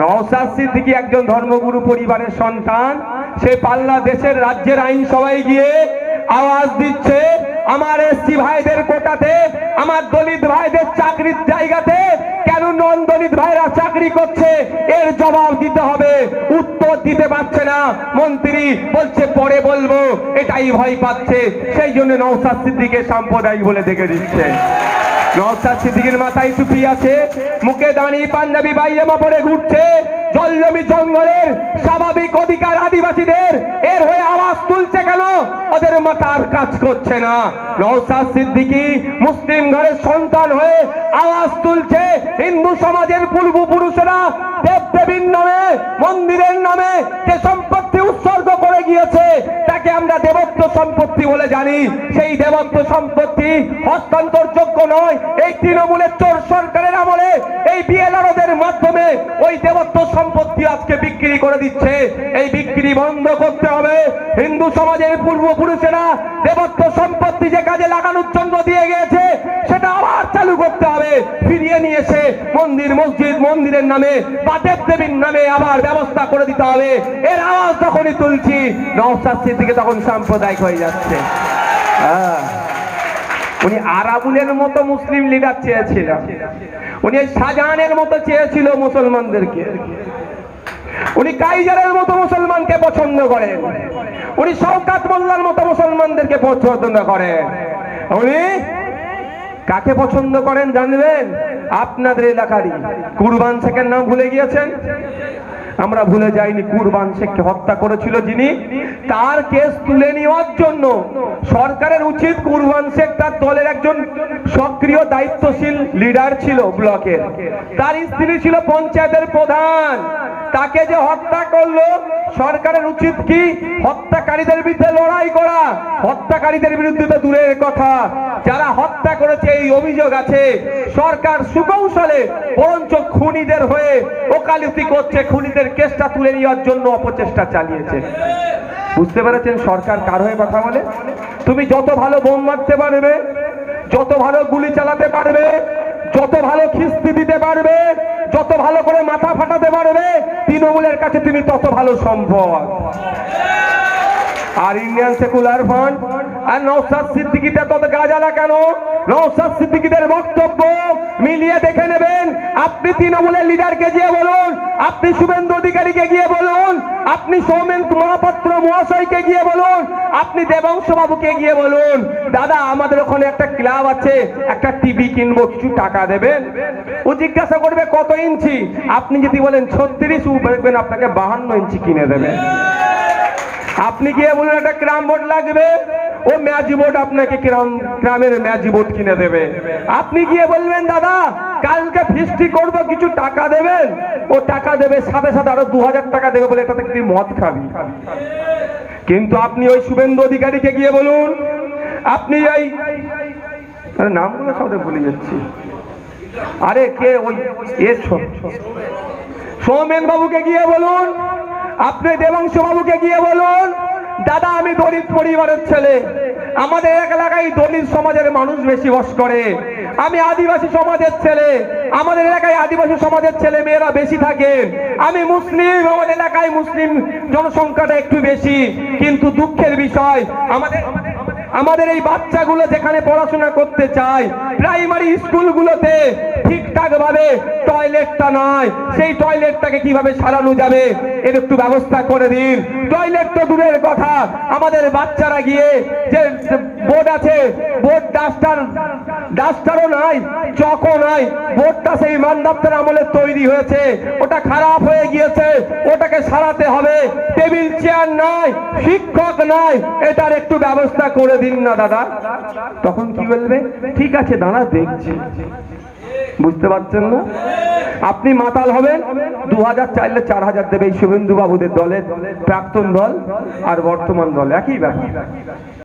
নওসাদ সিদ্দিকী একজন ধর্মগুরু পরিবারের সন্তান। সে পাল্লা দেশের রাজ্যের আইন সবাই গিয়ে আওয়াজ দিচ্ছে, আমার এসসি ভাইদের কোটাতে, আমার দলিত ভাইদের চাকরির জায়গাতে কেন নন দলিত ভাইরা চাকরি করছে? এর জবাব দিতে হবে। উত্তর দিতে পারছে না। মন্ত্রী বলছে, পরে বলব। এটাই ভয় পাচ্ছে। সেই জন্য নওসাদ সিদ্দিকে সাম্প্রদায়িক বলে দেখে দিচ্ছে। নওসাদ সিদ্দিকের মাথায় টুপি আছে। মুখে দাঁড়িয়ে পাঞ্জাবি বাইরেমা পরে ঘুরছে। জল জমি জঙ্গলের স্বাভাবিক অধিকার আদিবাসীদের। এর হয়ে আওয়াজ তুলছে কেন? ওদের মাথার কাজ করছে না। নওসাদ সিদ্দিকী মুসলিম ঘরের সন্তান হয়ে আওয়াজ তুলছে। হিন্দু সমাজের পূর্বপুরুষেরা দেব দেবীর নামে, মন্দিরের নামে, যে সম্পত্তি উৎসর্গ করে গিয়েছে, তাকে আমরা দেবত্ব সম্পত্তি বলে জানি। সেই দেবত্ব সম্পত্তি হস্তান্তরযোগ্য নয়, এই তৃণমূলের চোর সরকারের আমলে, এই বিএলআরদের মাধ্যমে ওই দেবত্ব সম্পত্তি আজকে বিক্রি করে দিচ্ছে। এই বিক্রি বন্ধ করতে হবে। হিন্দু সমাজের পূর্বপুরুষেরা দেবত্ব সম্পত্তি যে কাজে লাগানোর জন্য দিয়ে গিয়েছে সেটা আবার চালু করতে হবে ফিরিয়ে নিয়ে এসে মন্দির, মসজিদ, মন্দিরের নামে বা দেব দেবীর নামে আবার ব্যবস্থা করে দিতে হবে। এর আওয়াজ যখনই তুলছি নওসাদ সিদ্দিকে তখন সাম্প্রদায়িক হয়ে যাচ্ছে। হ্যাঁ। উনি আরাবুলের মতো মুসলিম লিডার চেয়েছিল উনি শাহজাহানের মতো চেয়েছিল মুসলমানদেরকে। উনি কাইজারের মতো মুসলমানকে পছন্দ করেন। উনি শওকাত মোল্লার মতো মুসলমানদেরকে পছন্দ করেন। উনি কাকে পছন্দ করেন জানবেন? আপনাদের এলাকারই। কুরবান শেখের নাম ভুলে গিয়েছেন? আমরা ভুলে যাইনি, কুরবান শেখকে হত্যা করেছিল যিনি। তার কেস তুলে নেওয়ার জন্য সরকারের উচিত কুরবান শেখ তার দলের একজন সক্রিয় দায়িত্বশীল লিডার ছিল ব্লকের। তার স্ত্রী ছিল পঞ্চায়েতের প্রধান। তাকে যে হত্যা করল, সরকারের উচিত কি? হত্যাকারীদের বিরুদ্ধে লড়াই করা। হত্যাকারীদের বিরুদ্ধে তো দূরের কথা। যারা হত্যা করেছে, এই অভিযোগ আছে। সরকার সুকৌশলে বরঞ্চ খুনিদের হয়ে ওকালতি করছে। খুনিদের কেসটা তুলে নেওয়ার জন্য অপচেষ্টা চালিয়েছে। বুঝতে পেরেছেন সরকার কার হয়ে কথা বলে? তুমি যত ভালো বোম মারতে পারবে, যত ভালো গুলি চালাতে পারবে, যত ভালো খিস্তি দিতে পারবে, যত ভালো করে মাথা ফাটাতে পারবে, তৃণমূলের কাছে তুমি তত ভালো সম্ভব আর ইন্ডিয়ান সেকুলার ফান্ড আর নৌসাদ সিদ্দিকিতে তত গাজালা কেন নৌসাদ সিদ্দিকিদের বক্তব্য মিলিয়ে দেখে নেবেন। আপনি তৃণমূলের লিডারকে গিয়ে বলুন, আপনি শুভেন্দু অধিকারীকে গিয়ে বলুন, আপনি সৌমেন মহাপাত্র মহাশয়কে গিয়ে বলুন, আপনি দেবংশ বাবুকে গিয়ে বলুন। দাদা, আমাদের ওখানে একটা ক্লাব আছে, একটা টিভি কিনবো, কিছু টাকা দেবেন? ও জিজ্ঞাসা করবে কত ইঞ্চি? আপনি যদি বলেন ছত্রিশ, ও দেখবেন আপনাকে বাহান্ন ইঞ্চি কিনে দেবে। আপনি গিয়ে বলুন, একটা ক্রাম বোর্ড লাগবে। ও ম্যাজি বোর্ড আপনাকে গ্রাম গ্রামের ম্যাজি বোর্ড কিনে দেবে। আপনি গিয়ে বলবেন, দাদা, কালকে ফিস্টি করব, কিছু টাকা দেবেন? ও টাকা দেবে, সাথে সাথে আরও দু হাজার টাকা দেবে বলে এটাতে তুই মদ খাবি। কিন্তু আপনি ওই শুভেন্দু অধিকারীকে গিয়ে বলুন, আপনি এই আরে, নামগুলো সব ভুলে যাচ্ছি। আরে, কে ওই এ সৌমেন বাবুকে গিয়ে বলুন আপনি দেবাংশ বাবুকে গিয়ে বলুন, দাদা, আমি দলিত পরিবারের ছেলে। আমাদের এলাকায় দলিত সমাজের মানুষ বেশি বস করে। আমি আদিবাসী সমাজের ছেলে। আমাদের এলাকায় আদিবাসী সমাজের ছেলে মেয়েরা বেশি থাকে। আমি মুসলিম, আমাদের এলাকায় মুসলিম জনসংখ্যাটা একটু বেশি। কিন্তু দুঃখের বিষয়, আমাদের আমাদের এই বাচ্চাগুলো যেখানে পড়াশোনা করতে চায়, প্রাইমারি স্কুলগুলোতে ঠিকঠাক ভাবে টয়লেটটা নয়। সেই টয়লেটটাকে কীভাবে সারানো যাবে? এর একটু ব্যবস্থা করে দিন। টয়লেট তো দূরের কথা। আমাদের বাচ্চারা গিয়ে যে বোর্ড আছে বোর্ড ডাস্টার ডাস্টারও নাই চকও নাই বোর্ডটা সেই মানদাপ্তার আমলে তৈরি হয়েছে। ওটা খারাপ হয়ে গিয়েছে। ওটাকে সারাতে হবে। টেবিল চেয়ার নাই শিক্ষক নাই এটার একটু ব্যবস্থা করে দিন না, দাদা। তখন কি বলবে? ঠিক আছে দাঁড়া দেখছি। বুঝতে পারছেন না? আপনি মাতাল হবেন দু হাজার চাইলে চার হাজার দেবে এই শুভেন্দু বাবুদের দলের প্রাক্তন দল আর বর্তমান দল। একই ব্যাপার।